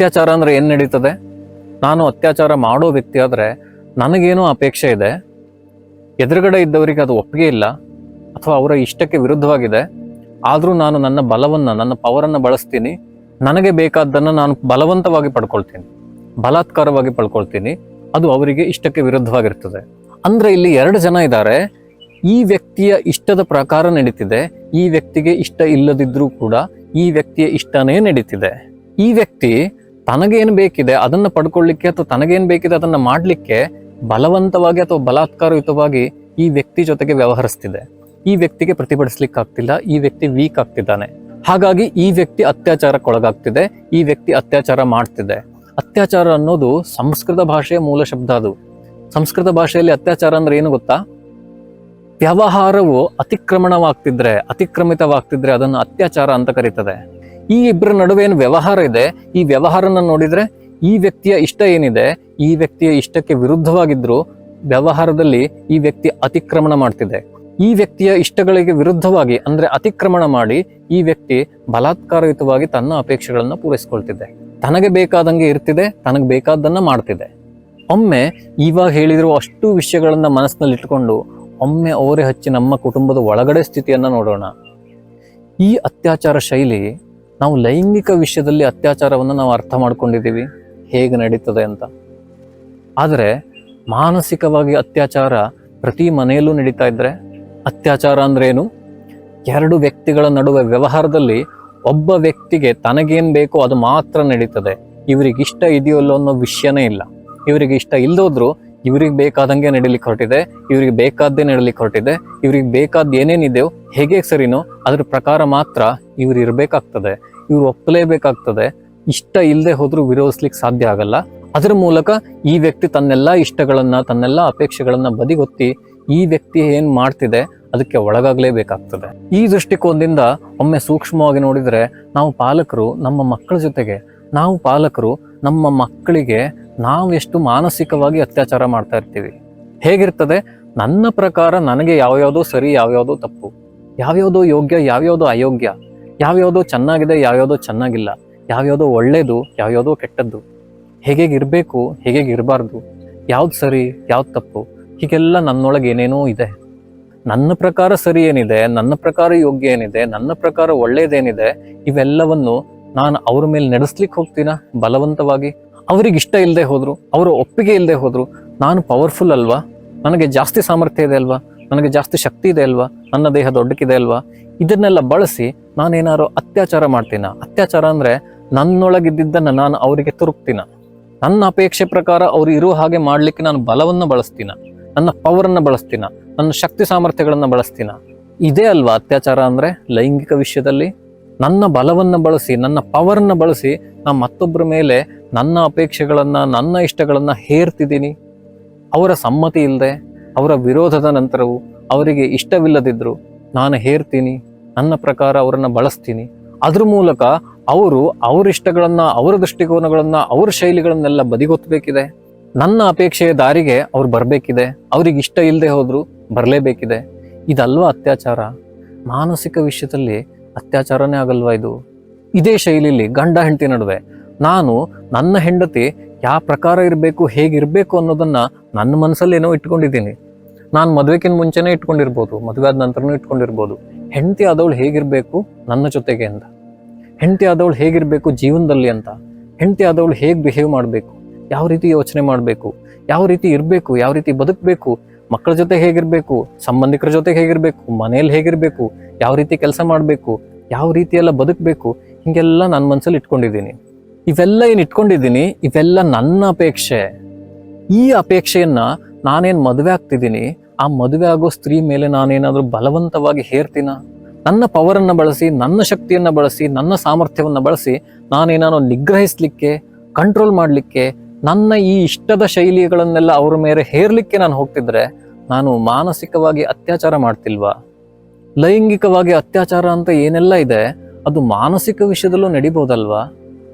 ಅತ್ಯಾಚಾರ ಅಂದ್ರೆ ಏನ್ ನಡೀತದೆ? ನಾನು ಅತ್ಯಾಚಾರ ಮಾಡೋ ವ್ಯಕ್ತಿ ಆದ್ರೆ ನನಗೇನು ಅಪೇಕ್ಷೆ ಇದೆ. ಎದುರುಗಡೆ ಇದ್ದವರಿಗೆ ಅದು ಒಪ್ಪಿಗೆ ಇಲ್ಲ. ಅಥವಾ ಅವರ ಇಷ್ಟಕ್ಕೆ ವಿರುದ್ಧವಾಗಿದೆ. ಆದರೂ ನಾನು ನನ್ನ ಬಲವನ್ನ, ನನ್ನ ಪವರನ್ನು ಬಳಸ್ತೀನಿ. ನನಗೆ ಬೇಕಾದ್ದನ್ನು ನಾನು ಬಲವಂತವಾಗಿ ಪಡ್ಕೊಳ್ತೀನಿ. ಬಲಾತ್ಕಾರವಾಗಿ ಪಡ್ಕೊಳ್ತೀನಿ. ಅದು ಅವರಿಗೆ ಇಷ್ಟಕ್ಕೆ ವಿರುದ್ಧವಾಗಿರ್ತದೆ. ಅಂದ್ರೆ ಇಲ್ಲಿ ಎರಡು ಜನ ಇದ್ದಾರೆ. ಈ ವ್ಯಕ್ತಿಯ ಇಷ್ಟದ ಪ್ರಕಾರ ನಡೀತಿದೆ. ಈ ವ್ಯಕ್ತಿಗೆ ಇಷ್ಟ ಇಲ್ಲದಿದ್ರೂ ಕೂಡ ಈ ವ್ಯಕ್ತಿಯ ಇಷ್ಟನೇ ನಡೀತಿದೆ. ಈ ವ್ಯಕ್ತಿ ತನಗೇನು ಬೇಕಿದೆ, ಅದನ್ನ ಪಡ್ಕೊಳ್ಳಿಕ್ಕೆ ಅಥವಾ ತನಗೇನು ಬೇಕಿದೆ ಅದನ್ನ ಮಾಡಲಿಕ್ಕೆ ಬಲವಂತವಾಗಿ ಅಥವಾ ಬಲಾತ್ಕಾರಯುತವಾಗಿ ಈ ವ್ಯಕ್ತಿ ಜೊತೆಗೆ ವ್ಯವಹರಿಸ್ತಿದೆ. ಈ ವ್ಯಕ್ತಿಗೆ ಪ್ರತಿಭಟಿಸ್ಲಿಕ್ಕಾಗ್ತಿಲ್ಲ, ಈ ವ್ಯಕ್ತಿ ವೀಕ್ ಆಗ್ತಿದ್ದಾನೆ. ಹಾಗಾಗಿ ಈ ವ್ಯಕ್ತಿ ಅತ್ಯಾಚಾರಕ್ಕೊಳಗಾಗ್ತಿದೆ, ಈ ವ್ಯಕ್ತಿ ಅತ್ಯಾಚಾರ ಮಾಡ್ತಿದೆ. ಅತ್ಯಾಚಾರ ಅನ್ನೋದು ಸಂಸ್ಕೃತ ಭಾಷೆಯ ಮೂಲ ಶಬ್ದ ಅದು. ಸಂಸ್ಕೃತ ಭಾಷೆಯಲ್ಲಿ ಅತ್ಯಾಚಾರ ಅಂದ್ರೆ ಏನು ಗೊತ್ತಾ? ವ್ಯವಹಾರವು ಅತಿಕ್ರಮಣವಾಗ್ತಿದ್ರೆ, ಅತಿಕ್ರಮಿತವಾಗ್ತಿದ್ರೆ ಅದನ್ನು ಅತ್ಯಾಚಾರ ಅಂತ ಕರೀತದೆ. ಈ ಇಬ್ಬರ ನಡುವೆ ಏನು ವ್ಯವಹಾರ ಇದೆ? ಈ ವ್ಯವಹಾರನ ನೋಡಿದ್ರೆ ಈ ವ್ಯಕ್ತಿಯ ಇಷ್ಟ ಏನಿದೆ? ಈ ವ್ಯಕ್ತಿಯ ಇಷ್ಟಕ್ಕೆ ವಿರುದ್ಧವಾಗಿದ್ರು ವ್ಯವಹಾರದಲ್ಲಿ ಈ ವ್ಯಕ್ತಿ ಅತಿಕ್ರಮಣ ಮಾಡ್ತಿದೆ. ಈ ವ್ಯಕ್ತಿಯ ಇಷ್ಟಗಳಿಗೆ ವಿರುದ್ಧವಾಗಿ ಅಂದ್ರೆ ಅತಿಕ್ರಮಣ ಮಾಡಿ ಈ ವ್ಯಕ್ತಿ ಬಲಾತ್ಕಾರಯುತವಾಗಿ ತನ್ನ ಅಪೇಕ್ಷೆಗಳನ್ನ ಪೂರೈಸ್ಕೊಳ್ತಿದೆ. ತನಗೆ ಬೇಕಾದಂಗೆ ಇರ್ತಿದೆ, ತನಗೆ ಬೇಕಾದ್ದನ್ನ ಮಾಡ್ತಿದೆ. ಒಮ್ಮೆ ಇವಾಗ ಹೇಳಿದ್ರು ಅಷ್ಟು ವಿಷಯಗಳನ್ನ ಮನಸ್ಸಿನಲ್ಲಿ ಇಟ್ಕೊಂಡು ಒಮ್ಮೆ ಅವರೇ ಹಚ್ಚಿ ನಮ್ಮ ಕುಟುಂಬದ ಒಳಗಡೆ ಸ್ಥಿತಿಯನ್ನ ನೋಡೋಣ. ಈ ಅತ್ಯಾಚಾರ ಶೈಲಿ ನಾವು ಲೈಂಗಿಕ ವಿಷಯದಲ್ಲಿ ಅತ್ಯಾಚಾರವನ್ನು ನಾವು ಅರ್ಥ ಮಾಡ್ಕೊಂಡಿದ್ದೀವಿ. ಹೇಗೆ ನಡೀತದೆ ಅಂತ. ಆದರೆ ಮಾನಸಿಕವಾಗಿ ಅತ್ಯಾಚಾರ ಪ್ರತಿ ಮನೆಯಲ್ಲೂ ನಡೀತಾ ಇದ್ದರೆ ಅತ್ಯಾಚಾರ ಅಂದ್ರೇನು ಎರಡು ವ್ಯಕ್ತಿಗಳ ನಡುವೆ ವ್ಯವಹಾರದಲ್ಲಿ ಒಬ್ಬ ವ್ಯಕ್ತಿಗೆ ತನಗೇನು ಬೇಕೋ ಅದು ಮಾತ್ರ ನಡೀತದೆ. ಇವರಿಗೆ ಇಷ್ಟ ಇದೆಯೋ ಇಲ್ಲೋ ಅನ್ನೋ ವಿಷಯನೇ ಇಲ್ಲ. ಇವರಿಗೆ ಇಷ್ಟ ಇಲ್ಲದೋದ್ರು ಇವ್ರಿಗೆ ಬೇಕಾದಂಗೆ ನಡೀಲಿಕ್ಕೆ ಹೊರಟಿದೆ, ಇವ್ರಿಗೆ ಬೇಕಾದ್ದೇ ನಡೀಲಿಕ್ಕೆ ಹೊರಟಿದೆ, ಇವ್ರಿಗೆ ಬೇಕಾದ ಏನೇನಿದೆಯೋ ಹೇಗೆ ಸರಿನೋ ಅದ್ರ ಪ್ರಕಾರ ಮಾತ್ರ ಇವ್ರು ಇರಬೇಕಾಗ್ತದೆ. ಇವ್ರು ಒಪ್ಪಲೇಬೇಕಾಗ್ತದೆ. ಇಷ್ಟ ಇಲ್ಲದೆ ಹೋದ್ರೂ ವಿರೋಧಿಸ್ಲಿಕ್ಕೆ ಸಾಧ್ಯ ಆಗಲ್ಲ. ಅದರ ಮೂಲಕ ಈ ವ್ಯಕ್ತಿ ತನ್ನೆಲ್ಲ ಇಷ್ಟಗಳನ್ನ, ತನ್ನೆಲ್ಲ ಅಪೇಕ್ಷೆಗಳನ್ನ ಬದಿಗೊತ್ತಿ ಈ ವ್ಯಕ್ತಿ ಏನ್ ಮಾಡ್ತಿದೆ ಅದಕ್ಕೆ ಒಳಗಾಗ್ಲೇಬೇಕಾಗ್ತದೆ. ಈ ದೃಷ್ಟಿಕೋನದಿಂದ ಒಮ್ಮೆ ಸೂಕ್ಷ್ಮವಾಗಿ ನೋಡಿದರೆ ನಾವು ಪಾಲಕರು ನಮ್ಮ ಮಕ್ಕಳ ಜೊತೆಗೆ, ನಾವು ಪಾಲಕರು ನಮ್ಮ ಮಕ್ಕಳಿಗೆ ನಾವು ಎಷ್ಟು ಮಾನಸಿಕವಾಗಿ ಅತ್ಯಾಚಾರ ಮಾಡ್ತಾ ಇರ್ತೀವಿ. ಹೇಗಿರ್ತದೆ? ನನ್ನ ಪ್ರಕಾರ ನನಗೆ ಯಾವ್ಯಾವುದೋ ಸರಿ, ಯಾವ್ಯಾವುದೋ ತಪ್ಪು, ಯಾವ್ಯಾವುದೋ ಯೋಗ್ಯ, ಯಾವ್ಯಾವುದೋ ಅಯೋಗ್ಯ. ಯಾವ್ಯಾವುದೋ ಚೆನ್ನಾಗಿದೆ, ಯಾವ್ಯಾವುದೋ ಚೆನ್ನಾಗಿಲ್ಲ. ಯಾವ್ಯಾವುದೋ ಒಳ್ಳೇದು, ಯಾವ್ಯಾವುದೋ ಕೆಟ್ಟದ್ದು. ಹೇಗೆ ಹೇಗೇಗಿರಬಾರ್ದು ಯಾವ್ದು ಸರಿ, ಯಾವ್ದು ತಪ್ಪು. ಹೀಗೆಲ್ಲ ನನ್ನೊಳಗೆ ಏನೇನೋ ಇದೆ. ನನ್ನ ಪ್ರಕಾರ ಸರಿ ಏನಿದೆ, ನನ್ನ ಪ್ರಕಾರ ಯೋಗ್ಯ ಏನಿದೆ, ನನ್ನ ಪ್ರಕಾರ ಒಳ್ಳೇದೇನಿದೆ, ಇವೆಲ್ಲವನ್ನು ನಾನು ಅವ್ರ ಮೇಲೆ ನಡೆಸ್ಲಿಕ್ಕೆ ಹೋಗ್ತೀನ? ಬಲವಂತವಾಗಿ. ಅವ್ರಿಗೆ ಇಷ್ಟ ಇಲ್ಲದೆ ಹೋದ್ರು, ಅವರ ಒಪ್ಪಿಗೆ ಇಲ್ಲದೆ ಹೋದ್ರು, ನಾನು ಪವರ್ಫುಲ್ ಅಲ್ವಾ? ನನಗೆ ಜಾಸ್ತಿ ಸಾಮರ್ಥ್ಯ ಇದೆ ಅಲ್ವಾ? ನನಗೆ ಜಾಸ್ತಿ ಶಕ್ತಿ ಇದೆ ಅಲ್ವಾ? ನನ್ನ ದೇಹ ದೊಡ್ಡಕ್ಕಿದೆ ಅಲ್ವಾ? ಇದನ್ನೆಲ್ಲ ಬಳಸಿ ನಾನೇನಾದ್ರು ಅತ್ಯಾಚಾರ ಮಾಡ್ತೀನ? ಅತ್ಯಾಚಾರ ಅಂದ್ರೆ ನನ್ನೊಳಗಿದ್ದನ್ನ ನಾನು ಅವರಿಗೆ ತುರುಕ್ತೀನ? ನನ್ನ ಅಪೇಕ್ಷೆ ಪ್ರಕಾರ ಅವ್ರು ಇರೋ ಹಾಗೆ ಮಾಡ್ಲಿಕ್ಕೆ ನಾನು ಬಲವನ್ನು ಬಳಸ್ತೀನ? ನನ್ನ ಪವರನ್ನು ಬಳಸ್ತೀನ? ನನ್ನ ಶಕ್ತಿ ಸಾಮರ್ಥ್ಯಗಳನ್ನು ಬಳಸ್ತೀನ? ಇದೇ ಅಲ್ವಾ ಅತ್ಯಾಚಾರ ಅಂದ್ರೆ ಲೈಂಗಿಕ ವಿಷಯದಲ್ಲಿ? ನನ್ನ ಬಲವನ್ನ ಬಳಸಿ, ನನ್ನ ಪವರನ್ನು ಬಳಸಿ ನಾನು ಮತ್ತೊಬ್ಬರ ಮೇಲೆ ನನ್ನ ಅಪೇಕ್ಷೆಗಳನ್ನು, ನನ್ನ ಇಷ್ಟಗಳನ್ನು ಹೇರ್ತಿದ್ದೀನಿ. ಅವರ ಸಮ್ಮತಿ ಇಲ್ಲದೆ ಅವರ ವಿರೋಧದ ನಂತರವೂ ಅವರಿಗೆ ಇಷ್ಟವಿಲ್ಲದಿದ್ದರೂ ನಾನು ಹೇರ್ತೀನಿ. ನನ್ನ ಪ್ರಕಾರ ಅವರನ್ನ ಬಳಸ್ತೀನಿ. ಅದ್ರ ಮೂಲಕ ಅವರು ಅವ್ರ ಇಷ್ಟಗಳನ್ನು, ಅವರ ದೃಷ್ಟಿಕೋನಗಳನ್ನ, ಅವ್ರ ಶೈಲಿಗಳನ್ನೆಲ್ಲ ಬದಿಗೊತ್ತಬೇಕಿದೆ ನನ್ನ ಅಪೇಕ್ಷೆಯ ದಾರಿಗೆ ಅವ್ರು ಬರಬೇಕಿದೆ. ಅವ್ರಿಗೆ ಇಷ್ಟ ಇಲ್ಲದೆ ಹೋದ್ರು ಬರಲೇಬೇಕಿದೆ. ಇದಲ್ವಾ ಅತ್ಯಾಚಾರ? ಮಾನಸಿಕ ವಿಷಯದಲ್ಲಿ ಅತ್ಯಾಚಾರನೇ ಆಗಲ್ವಾ ಇದು? ಇದೇ ಶೈಲಿಯಲ್ಲಿ ಗಂಡ ಹೆಂಡತಿ ನಡುವೆ ನಾನು ನನ್ನ ಹೆಂಡತಿ ಯಾವ ಪ್ರಕಾರ ಇರಬೇಕು, ಹೇಗಿರಬೇಕು ಅನ್ನೋದನ್ನ ನನ್ನ ಮನಸ್ಸಲ್ಲಿ ಏನೋ ಇಟ್ಕೊಂಡಿದ್ದೀನಿ. ನಾನು ಮದುವೆಗಿಂತ ಮುಂಚೆನೇ ಇಟ್ಕೊಂಡಿರ್ಬೋದು ಮದುವೆ ಆದ ನಂತರನೂ ಇಟ್ಕೊಂಡಿರ್ಬೋದು. ಹೆಂಡತಿ ಆದವಳು ಹೇಗಿರಬೇಕು ನನ್ನ ಜೊತೆಗೆ ಅಂತ. ಹೆಂಡತಿ ಆದವಳು ಹೇಗಿರಬೇಕು ಜೀವನದಲ್ಲಿ ಅಂತ. ಹೆಂಡತಿ ಆದವಳು ಹೇಗೆ ಬಿಹೇವ್ ಮಾಡಬೇಕು. ಯಾವ ರೀತಿ ಯೋಚನೆ ಮಾಡಬೇಕು. ಯಾವ ರೀತಿ ಇರಬೇಕು. ಯಾವ ರೀತಿ ಬದುಕಬೇಕು. ಮಕ್ಕಳ ಜೊತೆ ಹೇಗಿರಬೇಕು. ಸಂಬಂಧಿಕರ ಜೊತೆ ಹೇಗಿರಬೇಕು. ಮನೆಯಲ್ಲಿ ಹೇಗಿರಬೇಕು. ಯಾವ ರೀತಿ ಕೆಲಸ ಮಾಡಬೇಕು. ಯಾವ ರೀತಿ ಎಲ್ಲ ಬದುಕಬೇಕು. ಹೀಗೆಲ್ಲ ನನ್ನ ಮನಸ್ಸಲ್ಲಿ ಇಟ್ಕೊಂಡಿದ್ದೀನಿ. ಇವೆಲ್ಲ ಏನು ಇಟ್ಕೊಂಡಿದ್ದೀನಿ? ಇವೆಲ್ಲ ನನ್ನ ಅಪೇಕ್ಷೆ. ಈ ಅಪೇಕ್ಷೆಯನ್ನ ನಾನೇನು ಮದುವೆ ಆಗ್ತಿದ್ದೀನಿ? ಆ ಮದುವೆ ಆಗೋ ಸ್ತ್ರೀ ಮೇಲೆ ನಾನೇನಾದರೂ ಬಲವಂತವಾಗಿ ಹೇರ್ತೀನ? ನನ್ನ ಪವರನ್ನು ಬಳಸಿ, ನನ್ನ ಶಕ್ತಿಯನ್ನು ಬಳಸಿ, ನನ್ನ ಸಾಮರ್ಥ್ಯವನ್ನು ಬಳಸಿ ನಾನೇನೋ ನಿಗ್ರಹಿಸಲಿಕ್ಕೆ ಕಂಟ್ರೋಲ್ ಮಾಡಲಿಕ್ಕೆ, ನನ್ನ ಈ ಇಷ್ಟದ ಶೈಲಿಗಳನ್ನೆಲ್ಲ ಅವರ ಮೇಲೆ ಹೇರ್ಲಿಕ್ಕೆ ನಾನು ಹೋಗ್ತಿದ್ರೆ ನಾನು ಮಾನಸಿಕವಾಗಿ ಅತ್ಯಾಚಾರ ಮಾಡ್ತಿಲ್ವಾ? ಲೈಂಗಿಕವಾಗಿ ಅತ್ಯಾಚಾರ ಅಂತ ಏನೆಲ್ಲ ಇದೆ, ಅದು ಮಾನಸಿಕ ವಿಷಯದಲ್ಲೂ ನಡಿಬೋದಲ್ವಾ?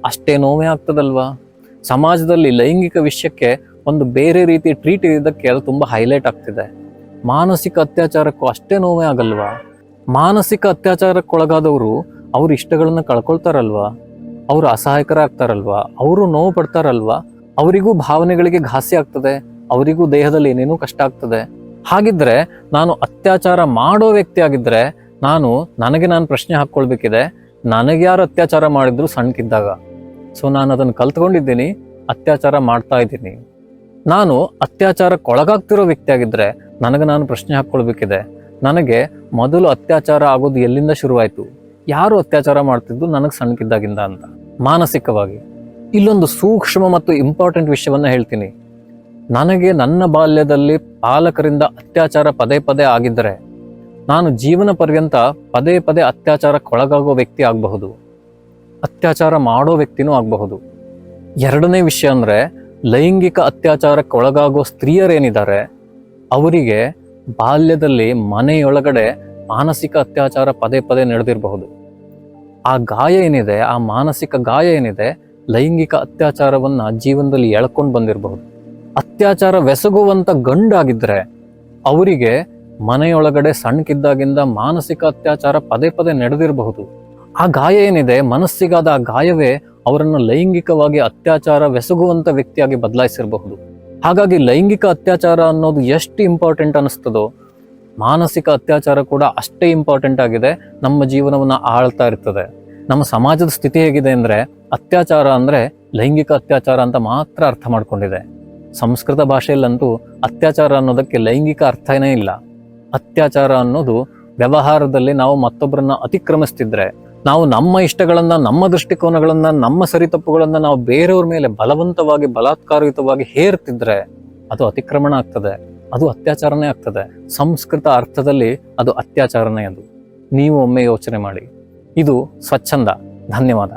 ಅಷ್ಟೇ ನೋವೇ ಆಗ್ತದಲ್ವಾ? ಸಮಾಜದಲ್ಲಿ ಲೈಂಗಿಕ ವಿಷಯಕ್ಕೆ ಒಂದು ಬೇರೆ ರೀತಿ ಟ್ರೀಟ್ ಇದ್ದಕ್ಕೆ ಅದು ತುಂಬ ಹೈಲೈಟ್ ಆಗ್ತಿದೆ. ಮಾನಸಿಕ ಅತ್ಯಾಚಾರಕ್ಕೂ ಅಷ್ಟೇ ನೋವೇ ಆಗಲ್ವಾ? ಮಾನಸಿಕ ಅತ್ಯಾಚಾರಕ್ಕೊಳಗಾದವರು ಅವ್ರ ಇಷ್ಟಗಳನ್ನ ಕಳ್ಕೊಳ್ತಾರಲ್ವಾ? ಅವರು ಅಸಹಾಯಕರಾಗ್ತಾರಲ್ವಾ? ಅವರು ನೋವು ಪಡ್ತಾರಲ್ವಾ? ಅವರಿಗೂ ಭಾವನೆಗಳಿಗೆ ಘಾಸಿ ಆಗ್ತದೆ. ಅವರಿಗೂ ದೇಹದಲ್ಲಿ ಏನೇನೋ ಕಷ್ಟ ಆಗ್ತದೆ. ಹಾಗಿದ್ರೆ ನಾನು ಅತ್ಯಾಚಾರ ಮಾಡೋ ವ್ಯಕ್ತಿ ನಾನು ನನಗೆ ನಾನು ಪ್ರಶ್ನೆ ಹಾಕ್ಕೊಳ್ಬೇಕಿದೆ. ನನಗೆ ಯಾರು ಅತ್ಯಾಚಾರ ಮಾಡಿದ್ರು ಸಣ್ಣಕ್ಕಿದ್ದಾಗ ಸೊ ನಾನು ಅದನ್ನು ಕಲ್ತ್ಕೊಂಡಿದ್ದೀನಿ, ಅತ್ಯಾಚಾರ ಮಾಡ್ತಾ ಇದ್ದೀನಿ. ನಾನು ಅತ್ಯಾಚಾರಕ್ಕೊಳಗಾಗ್ತಿರೋ ವ್ಯಕ್ತಿ ಆಗಿದ್ರೆ ನನಗೆ ನಾನು ಪ್ರಶ್ನೆ ಹಾಕ್ಕೊಳ್ಬೇಕಿದೆ. ನನಗೆ ಮೊದಲು ಅತ್ಯಾಚಾರ ಆಗೋದು ಎಲ್ಲಿಂದ ಶುರುವಾಯಿತು? ಯಾರು ಅತ್ಯಾಚಾರ ಮಾಡ್ತಿದ್ದು ನನಗೆ ಸಣ್ಣಕ್ಕಿದ್ದಾಗಿಂದ ಅಂತ. ಮಾನಸಿಕವಾಗಿ. ಇಲ್ಲೊಂದು ಸೂಕ್ಷ್ಮ ಮತ್ತು ಇಂಪಾರ್ಟೆಂಟ್ ವಿಷಯವನ್ನು ಹೇಳ್ತೀನಿ. ನನಗೆ ನನ್ನ ಬಾಲ್ಯದಲ್ಲಿ ಪಾಲಕರಿಂದ ಅತ್ಯಾಚಾರ ಪದೇ ಪದೇ ಆಗಿದ್ದರೆ, ನಾನು ಜೀವನ ಪರ್ಯಂತ ಪದೇ ಪದೇ ಅತ್ಯಾಚಾರಕ್ಕೊಳಗಾಗೋ ವ್ಯಕ್ತಿ ಆಗಬಹುದು. ಅತ್ಯಾಚಾರ ಮಾಡೋ ವ್ಯಕ್ತಿನೂ ಆಗಬಹುದು. ಎರಡನೇ ವಿಷಯ ಅಂದರೆ, ಲೈಂಗಿಕ ಅತ್ಯಾಚಾರಕ್ಕೊಳಗಾಗೋ ಸ್ತ್ರೀಯರೇನಿದ್ದಾರೆ, ಅವರಿಗೆ ಬಾಲ್ಯದಲ್ಲಿ ಮನೆಯೊಳಗಡೆ ಮಾನಸಿಕ ಅತ್ಯಾಚಾರ ಪದೇ ಪದೇ ನಡೆದಿರಬಹುದು. ಆ ಗಾಯ ಏನಿದೆ, ಆ ಮಾನಸಿಕ ಗಾಯ ಏನಿದೆ, ಲೈಂಗಿಕ ಅತ್ಯಾಚಾರವನ್ನು ಜೀವನದಲ್ಲಿ ಎಳ್ಕೊಂಡು ಬಂದಿರಬಹುದು. ಅತ್ಯಾಚಾರ ಬೆಸಗುವಂಥ ಗಂಡಾಗಿದ್ದರೆ ಅವರಿಗೆ ಮನೆಯೊಳಗಡೆ ಸಣ್ಣಕ್ಕಿದ್ದಾಗಿಂದ ಮಾನಸಿಕ ಅತ್ಯಾಚಾರ ಪದೇ ಪದೇ ನಡೆದಿರಬಹುದು. ಆ ಗಾಯ ಏನಿದೆ, ಮನಸ್ಸಿಗಾದ ಆ ಗಾಯವೇ ಅವರನ್ನು ಲೈಂಗಿಕವಾಗಿ ಅತ್ಯಾಚಾರ ಬೆಸಗುವಂತ ವ್ಯಕ್ತಿಯಾಗಿ ಬದಲಾಯಿಸಿರಬಹುದು. ಹಾಗಾಗಿ ಲೈಂಗಿಕ ಅತ್ಯಾಚಾರ ಅನ್ನೋದು ಎಷ್ಟು ಇಂಪಾರ್ಟೆಂಟ್ ಅನ್ನಿಸ್ತದೋ, ಮಾನಸಿಕ ಅತ್ಯಾಚಾರ ಕೂಡ ಅಷ್ಟೇ ಇಂಪಾರ್ಟೆಂಟ್ ಆಗಿದೆ. ನಮ್ಮ ಜೀವನವನ್ನು ಆಳ್ತಾ ಇರ್ತದೆ. ನಮ್ಮ ಸಮಾಜದ ಸ್ಥಿತಿ ಹೇಗಿದೆ ಅಂದರೆ, ಅತ್ಯಾಚಾರ ಅಂದರೆ ಲೈಂಗಿಕ ಅತ್ಯಾಚಾರ ಅಂತ ಮಾತ್ರ ಅರ್ಥ ಮಾಡ್ಕೊಂಡಿದೆ. ಸಂಸ್ಕೃತ ಭಾಷೆಯಲ್ಲಂತೂ ಅತ್ಯಾಚಾರ ಅನ್ನೋದಕ್ಕೆ ಲೈಂಗಿಕ ಅರ್ಥನೇ ಇಲ್ಲ. ಅತ್ಯಾಚಾರ ಅನ್ನೋದು ವ್ಯವಹಾರದಲ್ಲಿ ನಾವು ಮತ್ತೊಬ್ಬರನ್ನ ಅತಿಕ್ರಮಿಸ್ತಿದ್ರೆ ನಾವು ನಮ್ಮ ಇಷ್ಟಗಳನ್ನ, ನಮ್ಮ ದೃಷ್ಟಿಕೋನಗಳನ್ನ, ನಮ್ಮ ಸರಿತಪ್ಪುಗಳನ್ನ ನಾವು ಬೇರೆಯವ್ರ ಮೇಲೆ ಬಲವಂತವಾಗಿ, ಬಲಾತ್ಕಾರಯುತವಾಗಿ ಹೇರ್ತಿದ್ರೆ ಅದು ಅತಿಕ್ರಮಣ ಆಗ್ತದೆ. ಅದು ಅತ್ಯಾಚಾರನೇ ಆಗ್ತದೆ. ಸಂಸ್ಕೃತ ಅರ್ಥದಲ್ಲಿ ಅದು ಅತ್ಯಾಚಾರನೇ ಅದು. ನೀವು ಒಮ್ಮೆ ಯೋಚನೆ ಮಾಡಿ. ಇದು ಸ್ವಚ್ಛಂದ. ಧನ್ಯವಾದ.